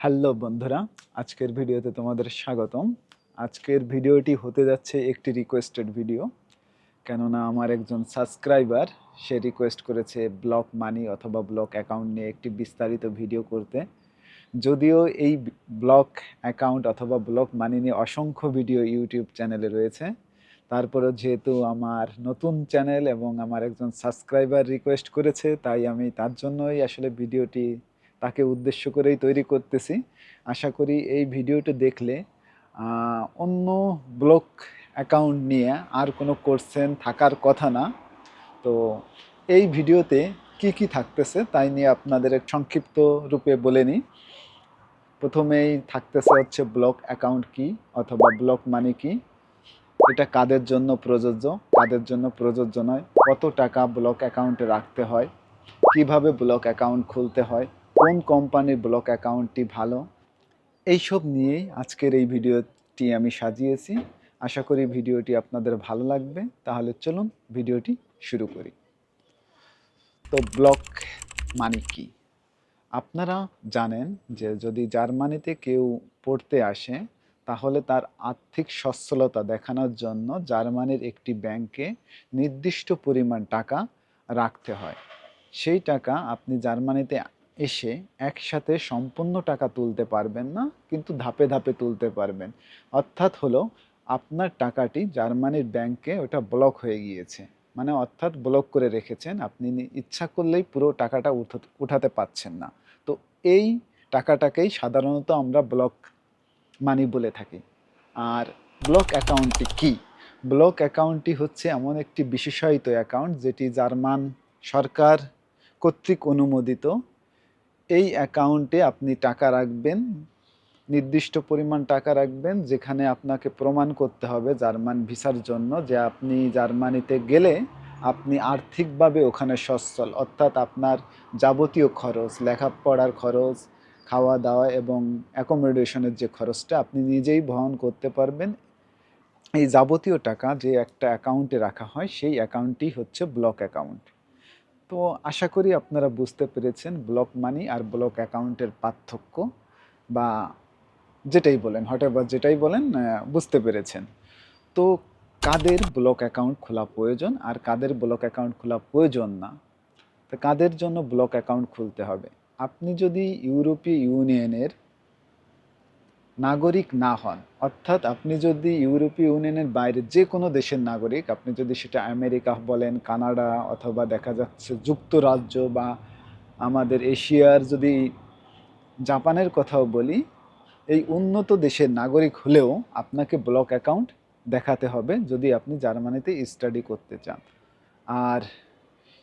Hello বন্ধুরা, আজকের ভিডিওতে তোমাদের স্বাগতম। আজকের ভিডিওটি হতে যাচ্ছে একটি রিকোয়েস্টেড ভিডিও কেননা আমার একজন সাবস্ক্রাইবার সে রিকোয়েস্ট করেছে ব্লক মানি অথবা ব্লক অ্যাকাউন্ট নিয়ে একটি বিস্তারিত ভিডিও করতে। যদিও এই ব্লক অ্যাকাউন্ট অথবা ব্লক মানি নিয়ে অসংখ্য ভিডিও ইউটিউব চ্যানেলে রয়েছে। তারপরেও যেহেতু আমার নতুন চ্যানেল এবং আমার একজন সাবস্ক্রাইবার রিকোয়েস্ট করেছে, তাই আমি তার জন্যই আসলে ভিডিওটি তাকে উদ্দেশ্য করেই তৈরি করতেছি। আশা করি এই ভিডিওটি দেখলে অন্য ব্লক অ্যাকাউন্ট নিয়ে আর কোনো কোশ্চেন থাকার কথা না। তো এই ভিডিওতে কি কি থাকতেছে তাই নিয়ে আপনাদের সংক্ষিপ্ত রূপে বলে নিই। প্রথমেই থাকতেছে হচ্ছে ব্লক অ্যাকাউন্ট কি অথবা ব্লক মানে কি? এটা কাদের জন্য প্রযোজ্য? কাদের জন্য প্রযোজ্য নয়। কত টাকা ব্লক অ্যাকাউন্টে রাখতে হয়? কীভাবে ব্লক অ্যাকাউন্ট খুলতে হয়? কোন কোম্পানির ব্লক অ্যাকাউন্টটি ভালো? এইসব নিয়েই আজকের এই ভিডিওটি আমি সাজিয়েছি। আশা করি ভিডিওটি আপনাদের ভালো লাগবে। তাহলে চলুন ভিডিওটি শুরু করি। তো ব্লক মানে কি? আপনারা জানেন যে যদি জার্মানিতে কেউ পড়তে আসে, তাহলে তার আর্থিক সচ্ছলতা দেখানোর জন্য জার্মানির একটি ব্যাংকে নির্দিষ্ট পরিমাণ টাকা রাখতে হয়। সেই টাকা আপনি জার্মানিতে এসে একসাথে সম্পূর্ণ টাকা তুলতে পারবেন না, কিন্তু ধাপে ধাপে তুলতে পারবেন। অর্থাৎ হলো আপনার টাকাটি জার্মানির ব্যাংকে ওটা ব্লক হয়ে গিয়েছে। মানে অর্থাৎ ব্লক করে রেখেছেন, আপনি ইচ্ছা করলেই পুরো টাকাটা উঠা- উঠাতে পাচ্ছেন না। তো এই টাকাটাকেই সাধারণত আমরা ব্লক মানি বলে থাকি। আর ব্লক অ্যাকাউন্টটি কি? ব্লক অ্যাকাউন্টটি হচ্ছে এমন একটি বিশেষায়িত অ্যাকাউন্ট যেটি জার্মান সরকার কর্তৃক অনুমোদিত। এই অ্যাকাউন্টে আপনি টাকা রাখবেন, নির্দিষ্ট পরিমাণ টাকা রাখবেন, যেখানে আপনাকে প্রমাণ করতে হবে জার্মান ভিসার জন্য যে আপনি জার্মানিতে গেলে আপনি আর্থিকভাবে ওখানে সচ্ছল। অর্থাৎ আপনার যাবতীয় খরচ, লেখাপড়ার খরচ খাওয়া দাওয়া এবং অ্যাকোমোডেশনের যে খরচটা আপনি নিজেই বহন করতে পারবেন। এই যাবতীয় টাকা যে একটা অ্যাকাউন্টে রাখা হয়, সেই অ্যাকাউন্টটি হচ্ছে ব্লক অ্যাকাউন্ট। তো আশা করি আপনারা বুঝতে পেরেছেন ব্লক মানি আর ব্লক অ্যাকাউন্টের পার্থক্য বা যেটাই বলেন, হঠাৎ যেটাই বলেন বুঝতে পেরেছেন। তো কাদের ব্লক অ্যাকাউন্ট খোলা প্রয়োজন আর কাদের ব্লক অ্যাকাউন্ট খোলা প্রয়োজন না? তো কাদের জন্য ব্লক অ্যাকাউন্ট খুলতে হবে? আপনি যদি ইউরোপীয় ইউনিয়নের নাগরিক না হন, অর্থাৎ আপনি যদি ইউরোপীয় ইউনিয়নের বাইরে যে কোনো দেশের নাগরিক, আপনি যদি সেটা আমেরিকা বলেন, কানাডা, অথবা দেখা যাচ্ছে যুক্তরাজ্য বা আমাদের এশিয়ার যদি জাপানের কথাও বলি, এই উন্নত দেশের নাগরিক হলেও আপনাকে ব্লক অ্যাকাউন্ট দেখাতে হবে যদি আপনি জার্মানিতে স্টাডি করতে চান। আর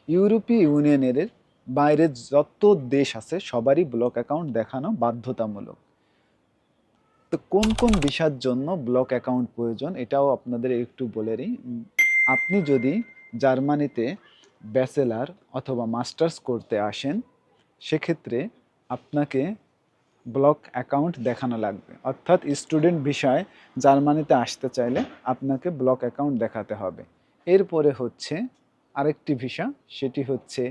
ইউরোপীয় ইউনিয়নের বাইরে যত দেশ আছে, সবারই ব্লক অ্যাকাউন্ট দেখানো বাধ্যতামূলক। তো কোন কোন বিষয়ের জন্য ব্লক অ্যাকাউন্ট প্রয়োজন, এটাও আপনাদের একটু বলে নিই আপনি যদি জার্মানিতে ব্যাচেলার অথবা মাস্টার্স করতে আসেন, সেক্ষেত্রে আপনাকে ব্লক অ্যাকাউন্ট দেখানো লাগবে। অর্থাৎ স্টুডেন্ট বিষয় জার্মানিতে আসতে চাইলে আপনাকে ব্লক অ্যাকাউন্ট দেখাতে হবে। এরপরে হচ্ছে আরেকটি ভিসা, সেটি হচ্ছে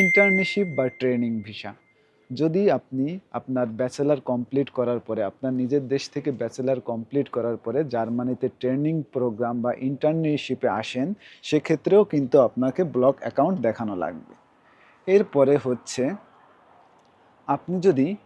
ইন্টার্নশিপ বা ট্রেনিং ভিসা। যদি আপনি আপনার ব্যাচেলার কমপ্লিট করার পরে, আপনার নিজের দেশ থেকে ব্যাচেলার কমপ্লিট করার পরে জার্মানিতে ট্রেনিং প্রোগ্রাম বা ইন্টার্নশিপে আসেন, সেক্ষেত্রেও কিন্তু আপনাকে ব্লক অ্যাকাউন্ট দেখানো লাগবে। এরপরে হচ্ছে, আপনি যদি,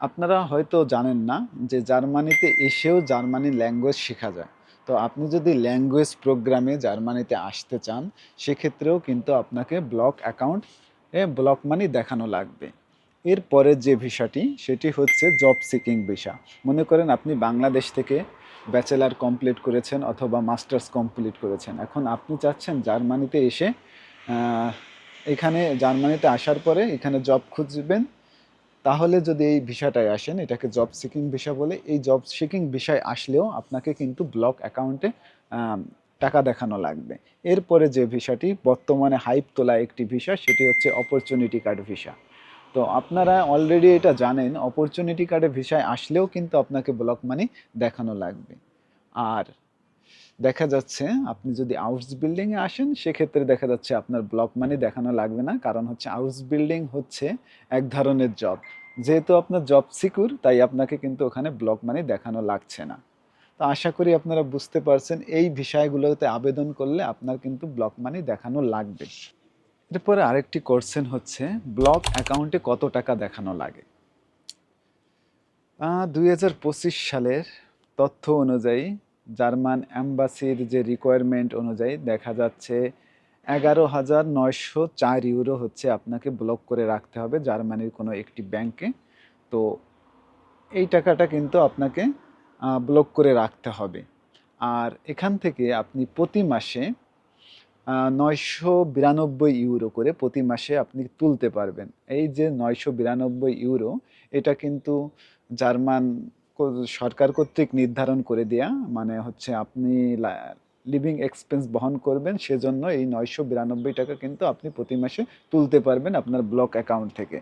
আপনারা হয়তো জানেন না যে জার্মানিতে এসেও জার্মানি ল্যাঙ্গুয়েজ শেখা যায়। তো আপনি যদি ল্যাঙ্গুয়েজ প্রোগ্রামে জার্মানিতে আসতে চান, সেক্ষেত্রেও কিন্তু আপনাকে ব্লক অ্যাকাউন্ট, এ ব্লক মানি দেখানো লাগবে। এরপরে যে ভিসাটি, সেটি হচ্ছে জব সিকিং ভিসা মনে করেন আপনি বাংলাদেশ থেকে ব্যাচেলার কমপ্লিট করেছেন অথবা মাস্টার্স কমপ্লিট করেছেন। এখন আপনি চাচ্ছেন জার্মানিতে এসে এখানে জার্মানিতে আসার পরে এখানে জব খুঁজবেন। তাহলে যদি এই ভিসাটায় আসেন, এটাকে জব সিকিং ভিসা বলে, এই জব সিকিং ভিসায় আসলেও আপনাকে কিন্তু ব্লক অ্যাকাউন্টে টাকা দেখানো লাগবে। এরপরে যে ভিসাটি, বর্তমানে হাইপ তোলা একটি ভিসা সেটি হচ্ছে অপরচুনিটি কার্ড ভিসা তো আপনারা অলরেডি এটা জানেন অপরচুনিটি কার্ডে ভিসায় আসলেও কিন্তু আপনাকে ব্লক মানি দেখানো লাগবে। আর দেখা যাচ্ছে, আপনি যদি আউস বিল্ডিংয়ে আসেন, সেক্ষেত্রে দেখা যাচ্ছে আপনার ব্লক মানি দেখানো লাগবে না, কারণ হচ্ছে আউস বিল্ডিং হচ্ছে এক ধরনের জব যেহেতু আপনার জব সিকিউর তাই আপনাকে কিন্তু ওখানে ব্লক মানি দেখানো লাগছে না। তো আশা করি আপনারা বুঝতে পারছেন, এই বিষয়গুলোতে আবেদন করলে আপনার কিন্তু ব্লক মানি দেখানো লাগবে। এরপরে আরেকটি কোশ্চেন হচ্ছে ব্লক অ্যাকাউন্টে কত টাকা দেখানো লাগে? দুই হাজার পঁচিশ সালের তথ্য অনুযায়ী জার্মান অ্যাম্বাসির যে রিকোয়ারমেন্ট অনুযায়ী দেখা যাচ্ছে, এগারো হাজার নয়শো চার ইউরো হচ্ছে আপনাকে ব্লক করে রাখতে হবে জার্মানির কোনো একটি ব্যাংকে তো এই টাকাটা কিন্তু আপনাকে ব্লক করে রাখতে হবে। আর এখান থেকে আপনি প্রতি মাসে নয়শো বিরানব্বই ইউরো করে প্রতি মাসে আপনি তুলতে পারবেন। এই যে নয়শো বিরানব্বই ইউরো, এটা কিন্তু জার্মান সরকার কর্তৃক নির্ধারণ করে দেয়া মানে হচ্ছে আপনি লিভিং এক্সপেন্স বহন করবেন, সেজন্য এই নয়শো বিরানব্বই টাকা কিন্তু আপনি প্রতি মাসে তুলতে পারবেন আপনার ব্লক অ্যাকাউন্ট থেকে।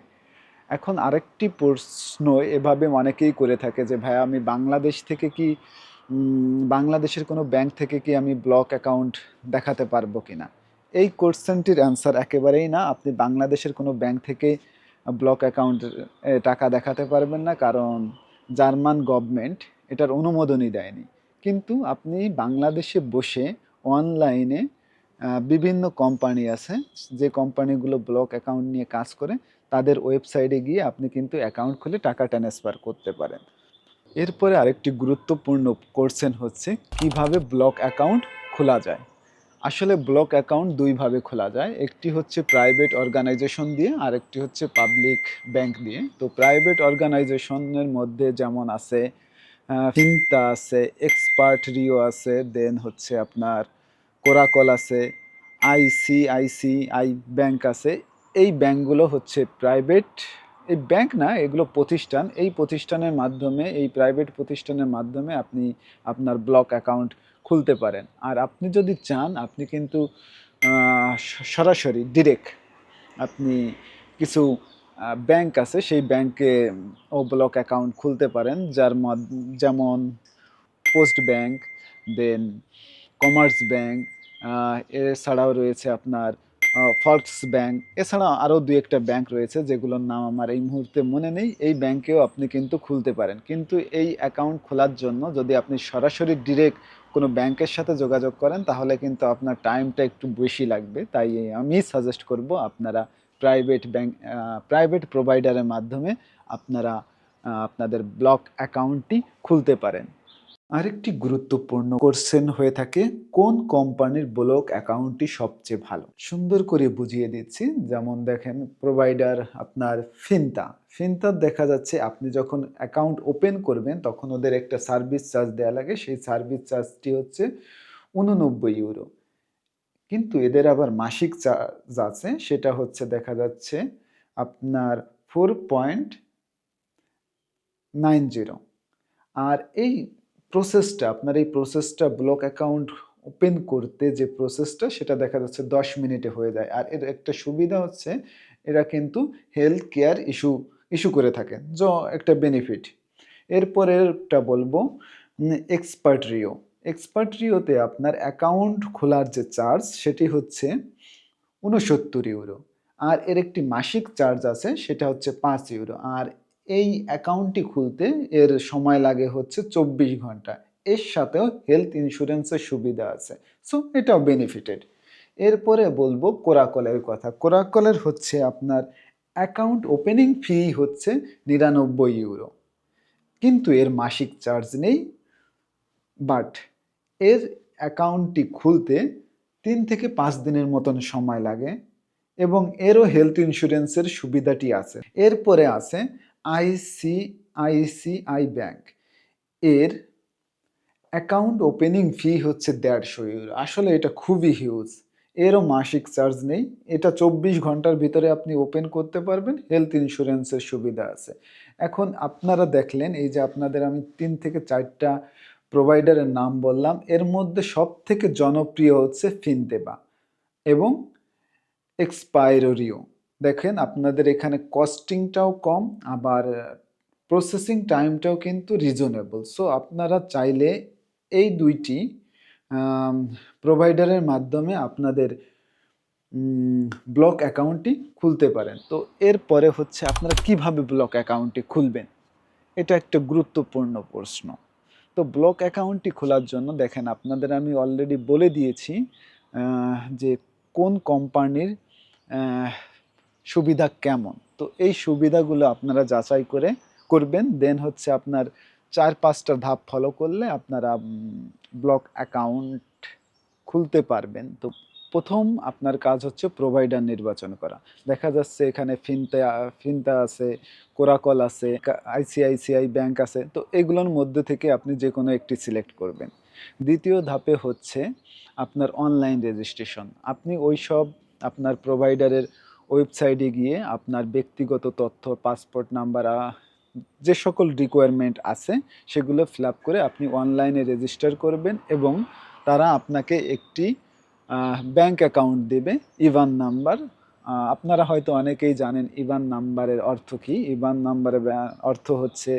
এখন আরেকটি প্রশ্ন এভাবে অনেকেই করে থাকে যে ভাই আমি বাংলাদেশ থেকে কি বাংলাদেশের কোনো ব্যাংক থেকে কি আমি ব্লক অ্যাকাউন্ট দেখাতে পারব কিনা? এই কোশ্চেনটির অ্যান্সার একেবারেই না। আপনি বাংলাদেশের কোনো ব্যাংক থেকে ব্লক অ্যাকাউন্ট টাকা দেখাতে পারবেন না, কারণ জার্মান গভর্নমেন্ট এটার অনুমোদনই দেয়নি। কিন্তু আপনি বাংলাদেশে বসে অনলাইনে বিভিন্ন কোম্পানি আছে, যে কোম্পানিগুলো ব্লক অ্যাকাউন্ট নিয়ে কাজ করে, তাদের ওয়েবসাইটে গিয়ে আপনি কিন্তু অ্যাকাউন্ট খুলে টাকা ট্রান্সফার করতে পারেন। এরপরে আরেকটি গুরুত্বপূর্ণ কোশ্চেন হচ্ছে, কীভাবে ব্লক অ্যাকাউন্ট খোলা যায়? আসলে ব্লক অ্যাকাউন্ট দুইভাবে খোলা যায়, একটি হচ্ছে প্রাইভেট অর্গানাইজেশন দিয়ে আর একটি হচ্ছে পাবলিক ব্যাংক দিয়ে। তো প্রাইভেট অর্গানাইজেশনের মধ্যে যেমন আছে ফিনতা আছে এক্সপার্ট রিও আছে দেন হচ্ছে আপনার কোরাকল আছে আইসিআইসিআই ব্যাংক আছে। এই ব্যাংকগুলো হচ্ছে প্রাইভেট এই ব্যাংক না, এগুলো প্রতিষ্ঠান, এই প্রতিষ্ঠানের মাধ্যমে, এই প্রাইভেট প্রতিষ্ঠানের মাধ্যমে আপনি আপনার ব্লক অ্যাকাউন্ট খুলতে পারেন। আর আপনি যদি চান, আপনি কিন্তু সরাসরি ডিরেক্ট আপনি কিছু ব্যাংক আছে, সেই ব্যাংকে ও ব্লক অ্যাকাউন্ট খুলতে পারেন, যার যেমন post bank then commerce bank এছাড়াও রয়েছে আপনার ফলক্স ব্যাংক এছাড়া আরও দু একটা ব্যাংক রয়েছে, যেগুলোর নাম আমার এই মুহূর্তে মনে নেই। এই ব্যাংকেও আপনি কিন্তু খুলতে পারেন। কিন্তু এই অ্যাকাউন্ট খোলার জন্য যদি আপনি সরাসরি ডিরেক্ট কোনো ব্যাংকের সাথে যোগাযোগ করেন, তাহলে কিন্তু আপনার টাইমটা একটু বেশি লাগবে। তাই আমি সাজেস্ট করব আপনারা প্রাইভেট ব্যাংক প্রাইভেট প্রোভাইডারের মাধ্যমে আপনারা আপনাদের ব্লক অ্যাকাউন্টটি খুলতে পারেন। আরেকটি গুরুত্বপূর্ণ কোশ্চেন হয়ে থাকে, কোন কোম্পানির ব্লক অ্যাকাউন্টটি সবচেয়ে ভালো? সুন্দর করে বুঝিয়ে দিচ্ছি। যেমন দেখেন প্রোভাইডার আপনার ফিনতা ফিনতার দেখা যাচ্ছে, আপনি যখন অ্যাকাউন্ট ওপেন করবেন, তখন ওদের একটা সার্ভিস চার্জ দেওয়া লাগে। সেই সার্ভিস চার্জটি হচ্ছে উননব্বই ইউরো কিন্তু এদের আবার মাসিক চার্জ আছে। সেটা হচ্ছে, দেখা যাচ্ছে আপনার ফোর পয়েন্ট নাইন জিরো আর এই প্রসেসটা আপনার এই প্রসেসটা ব্লক অ্যাকাউন্ট ওপেন করতে যে প্রসেসটা সেটা দেখা যাচ্ছে দশ মিনিটে হয়ে যায়। আর এর একটা সুবিধা হচ্ছে, এরা কিন্তু হেলথ কেয়ার ইস্যু ইস্যু করে থাকে যা একটা বেনিফিট এরপরেরটা বলব এক্সপার্ট রিও এক্সপার্ট রিওতে আপনার অ্যাকাউন্ট খোলার যে চার্জ সেটি হচ্ছে উনসত্তর ইউরো আর এর একটি মাসিক চার্জ আছে, সেটা হচ্ছে পাঁচ ইউরো আর এই অ্যাকাউন্টটি খুলতে এর সময় লাগে হচ্ছে চব্বিশ ঘণ্টা। এর সাথেও হেলথ ইন্স্যুরেন্সের সুবিধা আছে। সো, এটাও বেনিফিটেড। এরপরে বলব কোরাকলের কথা। কোরাকলের হচ্ছে আপনার অ্যাকাউন্ট ওপেনিং ফি হচ্ছে নিরানব্বই ইউরো। কিন্তু এর মাসিক চার্জ নেই, বাট এর অ্যাকাউন্টটি খুলতে তিন থেকে পাঁচ দিনের মতন সময় লাগে এবং এরও হেলথ ইন্স্যুরেন্সের সুবিধাটি আছে। এরপরে আছে আইসিআইসিআই ব্যাংক। এর অ্যাকাউন্ট ওপেনিং ফি হচ্ছে দেড়শো ইউরো। আসলে এটা খুবই হিউজ। এরও মাসিক চার্জ নেই। এটা চব্বিশ ঘণ্টার ভিতরে আপনি ওপেন করতে পারবেন। হেলথ ইন্স্যুরেন্সের সুবিধা আছে। এখন আপনারা দেখলেন, এই যে আপনাদের আমি তিন থেকে চারটা প্রোভাইডারের নাম বললাম, এর মধ্যে সব থেকে জনপ্রিয় হচ্ছে ফিনতেবা এবং এক্সপাইরোরিও। দেখেন, আপনাদের এখানে কস্টিংটাও কম, আবার প্রসেসিং টাইমটাও কিন্তু রিজনেবল সো আপনারা চাইলে এই দুইটি প্রোভাইডারের মাধ্যমে আপনাদের ব্লক অ্যাকাউন্টটি খুলতে পারেন। তো, এরপরে হচ্ছে আপনারা কীভাবে ব্লক অ্যাকাউন্টটি খুলবেন? এটা একটা গুরুত্বপূর্ণ প্রশ্ন। তো ব্লক অ্যাকাউন্টটি খোলার জন্য দেখেন, আপনাদের আমি অলরেডি বলে দিয়েছি যে কোন কোম্পানির সুবিধা কেমন? তো এই সুবিধাগুলো আপনারা যাচাই করে করবেন। দেন হচ্ছে আপনার চার পাঁচটা ধাপ ফলো করলে আপনারা ব্লক অ্যাকাউন্ট খুলতে পারবেন। তো প্রথম আপনার কাজ হচ্ছে প্রোভাইডার নির্বাচন করা। দেখা যাচ্ছে এখানে ফিনতে ফিনতা আছে কোরাকল আছে আইসিআইসিআই ব্যাংক আছে। তো এগুলোর মধ্যে থেকে আপনি যে কোনো একটি সিলেক্ট করবেন। দ্বিতীয় ধাপে হচ্ছে আপনার অনলাইন রেজিস্ট্রেশন আপনি ওই সব আপনার প্রোভাইডারের ওয়েবসাইটে গিয়ে আপনার ব্যক্তিগত তথ্য, পাসপোর্ট নাম্বার যে সকল রিকোয়ারমেন্ট আছে, সেগুলো ফিল করে আপনি অনলাইনে রেজিস্টার করবেন এবং তারা আপনাকে একটি ব্যাংক অ্যাকাউন্ট দেবে। ইভান নাম্বার আপনারা হয়তো অনেকেই জানেন ইভান নাম্বারের অর্থ কী? ইভান নাম্বারের অর্থ হচ্ছে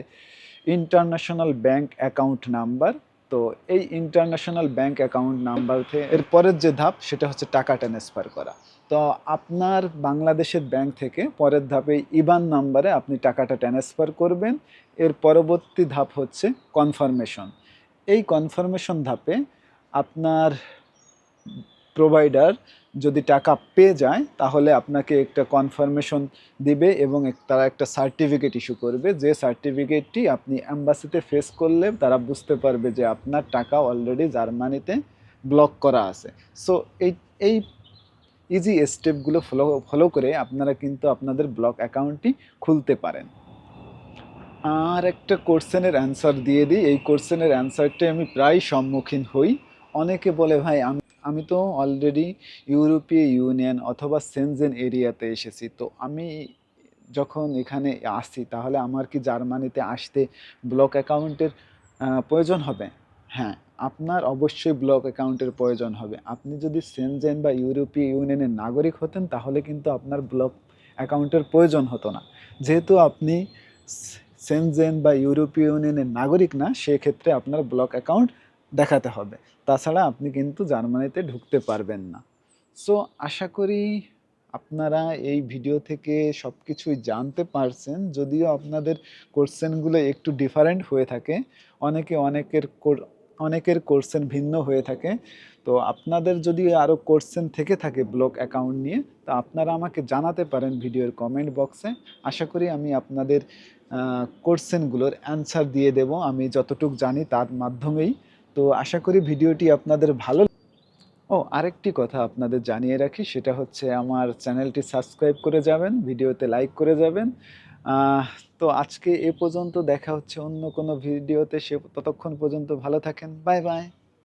ইন্টারন্যাশনাল ব্যাংক অ্যাকাউন্ট নাম্বার তো এই ইন্টারন্যাশনাল ব্যাংক অ্যাকাউন্ট নাম্বার থেকে এর পরের যে ধাপ, সেটা হচ্ছে টাকা ট্রান্সফার করা। তো আপনার বাংলাদেশের ব্যাংক থেকে পরের ধাপে ইবান নাম্বারে আপনি টাকাটা ট্রান্সফার করবেন। এর পরবর্তী ধাপ হচ্ছে কনফার্মেশন এই কনফার্মেশন ধাপে আপনার প্রোভাইডার যদি টাকা পেয়ে যায়, তাহলে আপনাকে একটা কনফার্মেশন দিবে এবং তারা একটা সার্টিফিকেট ইস্যু করবে। যে সার্টিফিকেটটি আপনি অ্যাম্বাসিতে ফেস করলে তারা বুঝতে পারবে যে আপনার টাকা অলরেডি জার্মানিতে ব্লক করা আছে। সো এই এই ইজি স্টেপগুলো ফলো ফলো করে আপনারা কিন্তু আপনাদের ব্লক অ্যাকাউন্টটি খুলতে পারেন। আর একটা কোশ্চেনের অ্যান্সার দিয়ে দিই। এই কোশ্চেনের অ্যান্সারটি আমি প্রায় সম্মুখীন হই। অনেকে বলে, ভাই, আমি আমি তো অলরেডি ইউরোপীয় ইউনিয়ন অথবা সেনজেন এরিয়াতে এসেছি। তো আমি যখন এখানে আসি, তাহলে আমার কি জার্মানিতে আসতে ব্লক অ্যাকাউন্টের প্রয়োজন হবে? হ্যাঁ আপনার অবশ্যই ব্লক অ্যাকাউন্টের প্রয়োজন হবে। আপনি যদি সেনজেন বা ইউরোপীয় ইউনিয়নের নাগরিক হতেন, তাহলে কিন্তু আপনার ব্লক অ্যাকাউন্টের প্রয়োজন হতো না। যেহেতু আপনি সেনজেন বা ইউরোপীয় ইউনিয়নের নাগরিক না, সেক্ষেত্রে আপনার ব্লক অ্যাকাউন্ট দেখাতে হবে। তাছাড়া আপনি কিন্তু জার্মানিতে ঢুকতে পারবেন না। সো আশা করি আপনারা এই ভিডিও থেকে সব কিছুই জানতে পারছেন। যদিও আপনাদের কোশ্চেনগুলো একটু ডিফারেন্ট হয়ে থাকে। অনেকে অনেকের কোর- অনেকের কোশ্চেন ভিন্ন হয়ে থাকে। তো আপনাদের যদি আরও কোশ্চেন থেকে থাকে ব্লক অ্যাকাউন্ট নিয়ে, তা আপনারা আমাকে জানাতে পারেন ভিডিওর কমেন্ট বক্সে আশা করি আমি আপনাদের কোশ্চেনগুলোর অ্যান্সার দিয়ে দেব। আমি যতটুকু জানি তার মাধ্যমেই। তো আশা করি ভিডিওটি আপনাদের ভালো ও, আরেকটি কথা আপনাদের জানিয়ে রাখি, সেটা হচ্ছে আমার চ্যানেলটি সাবস্ক্রাইব করে যাবেন, ভিডিওতে লাইক করে যাবেন। তো আজকে এ পর্যন্ত দেখা হচ্ছে অন্য কোনো ভিডিওতে, সে ততক্ষণ পর্যন্ত ভালো থাকেন, বাই বাই।